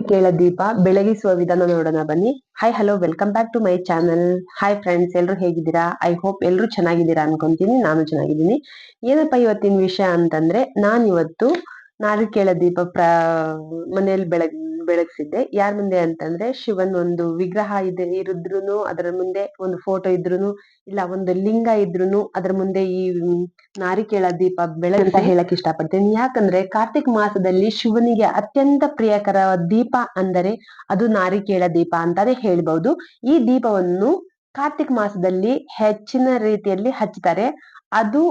ಕೇಳ ದೀಪ ಬೆಳಗಿಸುವ ವಿಧಾನ ನೋಡೋಣ ಬನ್ನಿ. Hi hello welcome back to my channel hi friends ಎಲ್ಲರೂ ಹೇಗಿದ್ದೀರಾ? ಐ ಹೋಪ್ ಎಲ್ಲರೂ ಚೆನ್ನಾಗಿದ್ದೀರಾ ಅನ್ಕೊಂತೀನಿ, ನಾನು ಚೆನ್ನಾಗಿದ್ದೀನಿ. ಏನಪ್ಪ ಇವತ್ತಿನ ವಿಷಯ ಅಂತಂದ್ರೆ ನಾನ್ ಇವತ್ತು ನಾರಿಕೇಳ ದೀಪ ಪ್ರ, ಮನೆಯಲ್ಲಿ ಬೆಳಗ್ ಬೆಳಗ್ಸಿದ್ದೆ. ಯಾರ್ ಮುಂದೆ ಅಂತಂದ್ರೆ ಶಿವನ್ ಒಂದು ವಿಗ್ರಹ ಇದೆ ಇರುದ್ರುನು ಅದರ ಮುಂದೆ ಒಂದು ಫೋಟೋ ಇದ್ರುನು ಇಲ್ಲ ಒಂದು ಲಿಂಗ ಇದ್ರುನು ಅದರ ಮುಂದೆ ಈ ನಾರಿಕೇಳ ದೀಪ ಬೆಳಗಂತ ಅಂತ ಹೇಳಕ್ ಇಷ್ಟಪಡ್ತೀನಿ. ಯಾಕಂದ್ರೆ ಕಾರ್ತಿಕ್ ಮಾಸದಲ್ಲಿ ಶಿವನಿಗೆ ಅತ್ಯಂತ ಪ್ರಿಯಕರ ದೀಪ ಅಂದರೆ ಅದು ನಾರಿಕೇಳ ದೀಪ ಅಂತಾನೆ ಹೇಳ್ಬಹುದು ಈ ದೀಪವನ್ನು ಕಾರ್ತಿಕ್ ಮಾಸದಲ್ಲಿ ಹೆಚ್ಚಿನ ರೀತಿಯಲ್ಲಿ ಹಚ್ಚುತ್ತಾರೆ. ಅದು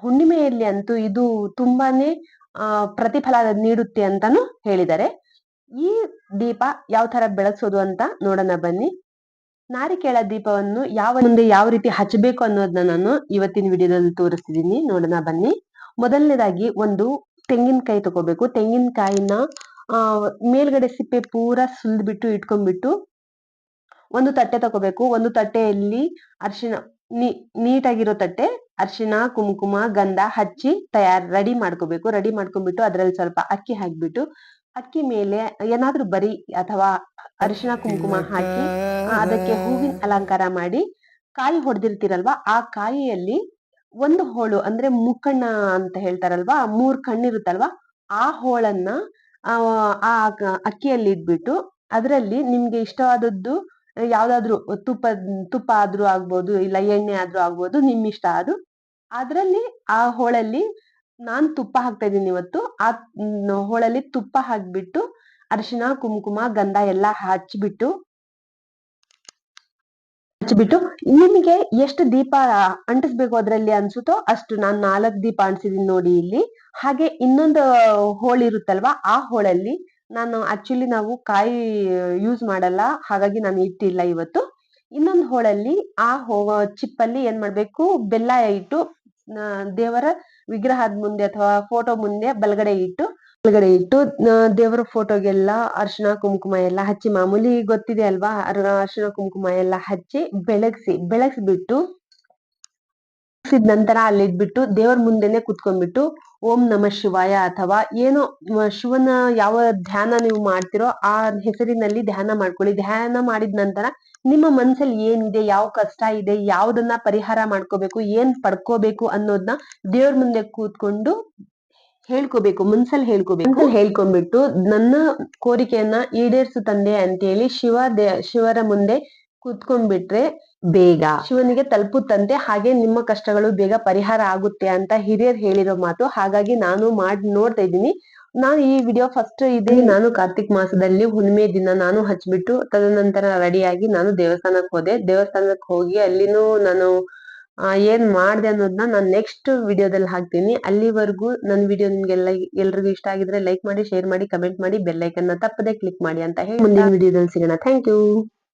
ಹುಣ್ಣಿಮೆಯಲ್ಲಿ ಅಂತೂ ಇದು ತುಂಬಾನೇ ಆ ಪ್ರತಿಫಲ ನೀಡುತ್ತೆ ಅಂತಾನು ಹೇಳಿದ್ದಾರೆ. ಈ ದೀಪ ಯಾವ ತರ ಬೆಳಗ್ಸೋದು ಅಂತ ನೋಡೋಣ ಬನ್ನಿ. ನಾರಿಕೇಳ ದೀಪವನ್ನು ಯಾವ ಮುಂದೆ ಯಾವ ರೀತಿ ಹಚ್ಚಬೇಕು ಅನ್ನೋದನ್ನ ನಾನು ಇವತ್ತಿನ ವಿಡಿಯೋದಲ್ಲಿ ತೋರಿಸ್ತಿದ್ದೀನಿ. ನೋಡೋಣ ಬನ್ನಿ. ಮೊದಲನೇದಾಗಿ ಒಂದು ತೆಂಗಿನಕಾಯಿ ತಗೋಬೇಕು. ತೆಂಗಿನಕಾಯಿನ ಮೇಲ್ಗಡೆ ಸಿಪ್ಪೆ ಪೂರ ಸುಲ್ದ್ಬಿಟ್ಟು ಇಟ್ಕೊಂಡ್ಬಿಟ್ಟು ಒಂದು ತಟ್ಟೆ ತಗೋಬೇಕು. ಒಂದು ತಟ್ಟೆಯಲ್ಲಿ ಅರಿಶಿನ, ನೀ, ನೀಟಾಗಿರೋ ತಟ್ಟೆ, ಅರ್ಶಿನ, ಕುಂಕುಮ, ಗಂಧ ಹಚ್ಚಿ ತಯಾರ್, ರೆಡಿ ಮಾಡ್ಕೋಬೇಕು. ರೆಡಿ ಮಾಡ್ಕೊಂಡ್ಬಿಟ್ಟು ಅದ್ರಲ್ಲಿ ಸ್ವಲ್ಪ ಅಕ್ಕಿ ಹಾಕ್ಬಿಟ್ಟು ಅಕ್ಕಿ ಮೇಲೆ ಏನಾದ್ರೂ ಬರಿ ಅಥವಾ ಅರಿಶಿನ ಕುಂಕುಮ ಹಾಕಿ ಅದಕ್ಕೆ ಹೂವಿನ ಅಲಂಕಾರ ಮಾಡಿ ಕಾಯಿ ಹೊಡೆದಿರ್ತೀರಲ್ವಾ ಆ ಕಾಯಿಯಲ್ಲಿ ಒಂದು ಹೋಳು ಅಂದ್ರೆ ಮುಕ್ಕಣ್ಣ ಅಂತ ಹೇಳ್ತಾರಲ್ವಾ ಮೂರ್ ಕಣ್ಣಿರುತ್ತಲ್ವಾ ಆ ಹೋಳನ್ನ ಆ ಅಕ್ಕಿಯಲ್ಲಿ ಇಟ್ಬಿಟ್ಟು ಅದರಲ್ಲಿ ನಿಮ್ಗೆ ಇಷ್ಟವಾದದ್ದು ಯಾವ್ದಾದ್ರು ತುಪ್ಪ ತುಪ್ಪ ಆದ್ರೂ ಆಗ್ಬೋದು ಇಲ್ಲ ಎಣ್ಣೆ ಆದ್ರೂ ಆಗ್ಬೋದು ನಿಮ್ ಇಷ್ಟ ಅದು ಅದ್ರಲ್ಲಿ ಆ ಹೋಳಲ್ಲಿ ನಾನ್ ತುಪ್ಪ ಹಾಕ್ತಾ ಇದೀನಿ ಇವತ್ತು. ಆ ಹೋಳಲ್ಲಿ ತುಪ್ಪ ಹಾಕ್ಬಿಟ್ಟು ಅರಿಶಿನ ಕುಂಕುಮ, ಗಂಧ ಎಲ್ಲ ಹಚ್ಬಿಟ್ಟು ಹಚ್ಬಿಟ್ಟು, ನಿಮಗೆ ಎಷ್ಟು ದೀಪ ಅಂಟಿಸ್ಬೇಕು ಅದ್ರಲ್ಲಿ ಅನ್ಸುತ್ತೋ ಅಷ್ಟು ನಾನ್ ನಾಲ್ಕ್ ದೀಪ ಅಂಟಿಸಿದೀನಿ ನೋಡಿ ಇಲ್ಲಿ. ಹಾಗೆ ಇನ್ನೊಂದು ಹೋಳಿರುತ್ತಲ್ವಾ ಇರುತ್ತಲ್ವಾ, ಆ ಹೋಳಲ್ಲಿ ನಾನು ಆಕ್ಚುಲಿ ನಾವು ಕಾಯಿ ಯೂಸ್ ಮಾಡಲ್ಲ, ಹಾಗಾಗಿ ನಾನು ಇಟ್ಟಿಲ್ಲ ಇವತ್ತು. ಇನ್ನೊಂದು ಹೋಳಲ್ಲಿ ಆ ಹೋ, ಚಿಪ್ಪಲ್ಲಿ ಏನ್ ಮಾಡ್ಬೇಕು, ಬೆಲ್ಲ ಇಟ್ಟು ದೇವರ ವಿಗ್ರಹದ ಮುಂದೆ ಅಥವಾ ಫೋಟೋ ಮುಂದೆ ಬಲಗಡೆ ಇಟ್ಟು ಬಲಗಡೆ ಇಟ್ಟು ದೇವರ ಫೋಟೋಗೆಲ್ಲ ಅರ್ಶಿನ, ಕುಂಕುಮ ಎಲ್ಲ ಹಚ್ಚಿ ಮಾಮೂಲಿ ಗೊತ್ತಿದೆ ಅಲ್ವಾ? ಅರ್ಶಿನ, ಕುಂಕುಮ ಎಲ್ಲ ಹಚ್ಚಿ ಬೆಳಗ್ಸಿ, ಬೆಳಗ್ಸ್ಬಿಟ್ಟು ನಂತರ ಅಲ್ಲಿ ಇದ್ಬಿಟ್ಟು ದೇವರ ಮುಂದೆನೆ ಕುತ್ಕೊಂಡ್ಬಿಟ್ಟು ಓಂ ನಮ ಶಿವಾಯ ಅಥವಾ ಏನೋ ಶಿವನ ಯಾವ ಧ್ಯಾನ ನೀವು ಮಾಡ್ತಿರೋ ಆ ಹೆಸರಿನಲ್ಲಿ ಧ್ಯಾನ ಮಾಡ್ಕೊಳ್ಳಿ. ಧ್ಯಾನ ಮಾಡಿದ ನಂತರ ನಿಮ್ಮ ಮನ್ಸಲ್ಲಿ ಏನಿದೆ, ಯಾವ ಕಷ್ಟ ಇದೆ, ಯಾವ್ದನ್ನ ಪರಿಹಾರ ಮಾಡ್ಕೋಬೇಕು, ಏನ್ ಪಡ್ಕೋಬೇಕು ಅನ್ನೋದನ್ನ ದೇವ್ರ ಮುಂದೆ ಕೂತ್ಕೊಂಡು ಹೇಳ್ಕೋಬೇಕು, ಮನ್ಸಲ್ಲಿ ಹೇಳ್ಕೋಬೇಕು. ಹೇಳ್ಕೊಂಡ್ಬಿಟ್ಟು ನನ್ನ ಕೋರಿಕೆಯನ್ನ ಈಡೇರಿಸು ತಂದೆ ಅಂತೇಳಿ ಶಿವ ದೇ, ಶಿವರ ಮುಂದೆ ಕೂತ್ಕೊಂಡ್ಬಿಟ್ರೆ ಬೇಗ. ಶಿವನಿಗೆ ತಲುಪುತ್ತಂತೆ ಹಾಗೆ ನಿಮ್ಮ ಕಷ್ಟಗಳು ಬೇಗ ಪರಿಹಾರ ಆಗುತ್ತೆ ಅಂತ ಹಿರಿಯರು ಹೇಳಿರೋ ಮಾತು. ಹಾಗಾಗಿ ನಾನು ಮಾಡಿ ನೋಡ್ತಾ ಇದ್ದೀನಿ. ನಾನು ಈ ವಿಡಿಯೋ ಫಸ್ಟ್ ಇದೆ ನಾನು ಕಾರ್ತಿಕ್ ಮಾಸದಲ್ಲಿ ಹುಣ್ಣಿಮೆ ದಿನ ನಾನು ಹಚ್ಬಿಟ್ಟು ತದನಂತರ ರೆಡಿಯಾಗಿ ನಾನು ದೇವಸ್ಥಾನಕ್ಕೆ ಹೋದೆ. ದೇವಸ್ಥಾನಕ್ಕೆ ಹೋಗಿ ಅಲ್ಲಿನೂ ನಾನು ಏನ್ ಮಾಡಿದೆ ಅನ್ನೋದನ್ನ ನಾನು ನೆಕ್ಸ್ಟ್ ವಿಡಿಯೋದಲ್ಲಿ ಹಾಕ್ತೀನಿ. ಅಲ್ಲಿವರೆಗೂ ನನ್ನ ವಿಡಿಯೋ ನಿಮ್ಗೆಲ್ಲ ಎಲ್ರಿಗೂ ಇಷ್ಟ ಆಗಿದ್ರೆ ಲೈಕ್ ಮಾಡಿ ಶೇರ್ ಮಾಡಿ ಕಮೆಂಟ್ ಮಾಡಿ ಬೆಲ್ಲೈಕನ್ನ ತಪ್ಪದೆ ಕ್ಲಿಕ್ ಮಾಡಿ ಅಂತ ಹೇಳಿ ಮುಂದಿನ ವಿಡಿಯೋದಲ್ಲಿ ಸಿಗೋಣ. Thank you